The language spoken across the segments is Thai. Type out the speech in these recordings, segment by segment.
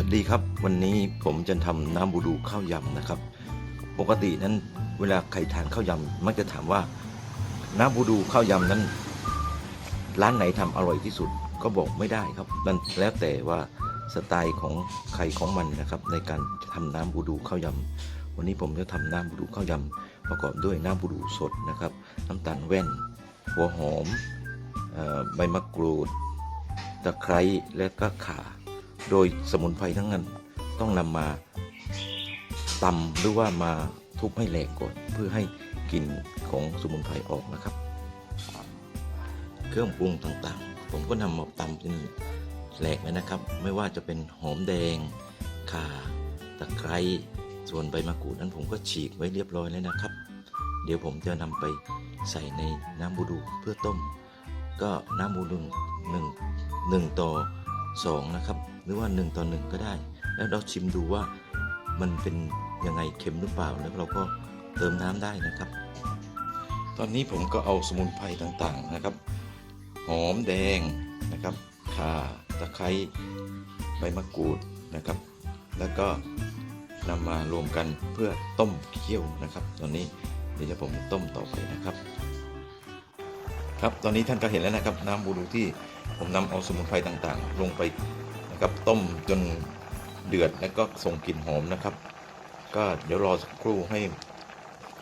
วัสดีครับ วันนี้ผมจะทำน้ำบูดูข้าวยำนะครับ ปกตินั้นเวลาใครทานข้าวยำมักจะถามว่า น้ำบูดูข้าวยำนั้น ร้านไหนทำอร่อยที่สุดก็บอกไม่ได้ครับมันแล้วแต่ว่าสไตล์ของใครของมันนะครับ ในการทำน้ำบูดูข้าวยำวันนี้ผมจะทำน้ำบูดูข้าวยำประกอบด้วยน้ำบูดูสดนะครับ น้ำตาลแว่น หัวหอมออใบมะกรูด ตะไคร้และก็ข่า โดยสมุนไพรทั้งนั้นต้องนำมาตำหรือว่ามาทุบให้แหลกก่อนเพื่อให้กลิ่นของสมุนไพรออกนะครับ เครื่องปรุงต่างๆ ผมก็นำมาตำเป็นแหลกเลยนะครับ ไม่ว่าจะเป็นหอมแดงข่าตะไคร้ส่วนใบมะกรูดนั้นผมก็ฉีกไว้เรียบร้อยแล้วนะครับ เดี๋ยวผมจะนำไปใส่ในน้ำบูดูเพื่อต้ม ก็น้ำบูดูหนึ่งหนึ่งต่อสองนะครับ หรือว่าหนึ่งต่อหนึ่งก็ได้ แล้วเราชิมดูว่ามันเป็นยังไงเค็มหรือเปล่า แล้วเราก็เติมน้ำได้นะครับ ตอนนี้ผมก็เอาสมุนไพรต่างๆนะครับ หอมแดงนะครับข่าตะไคร้ใบมะกรูดนะครับ แล้วก็นำมารวมกันเพื่อต้มเคี่ยวนะครับ ตอนนี้เดี๋ยวผมต้มต่อไปนะครับ ครับตอนนี้ท่านก็เห็นแล้วนะครับ น้ำบูดูที่ผมนำเอาสมุนไพรต่างๆ ลงไป นะครับต้มจนเดือดแล้วก็ส่งกลิ่นหอมนะครับ ก็เดี๋ยวรอสักครู่ให้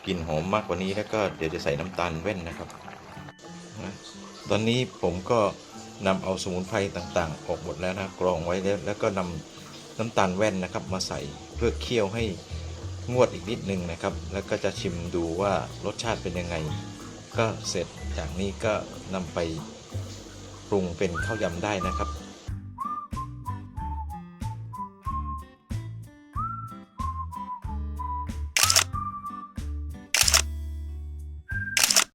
กลิ่นหอมมากกว่านี้แล้วก็เดี๋ยวจะใส่น้ำตาลแว่นนะครับนะตอนนี้ผมก็นำเอาสมุนไพรต่างๆ ออกหมดแล้วนะกรองไว้แล้วแล้วก็นำน้ำตาลแว่นนะครับ มาใส่เพื่อเคี่ยวให้งวดอีกนิดนึงนะครับ แล้วก็จะชิมดูว่ารสชาติเป็นยังไง ก็เสร็จจากนี้ก็นำไปปรุงเป็นข้าวยำได้นะครับ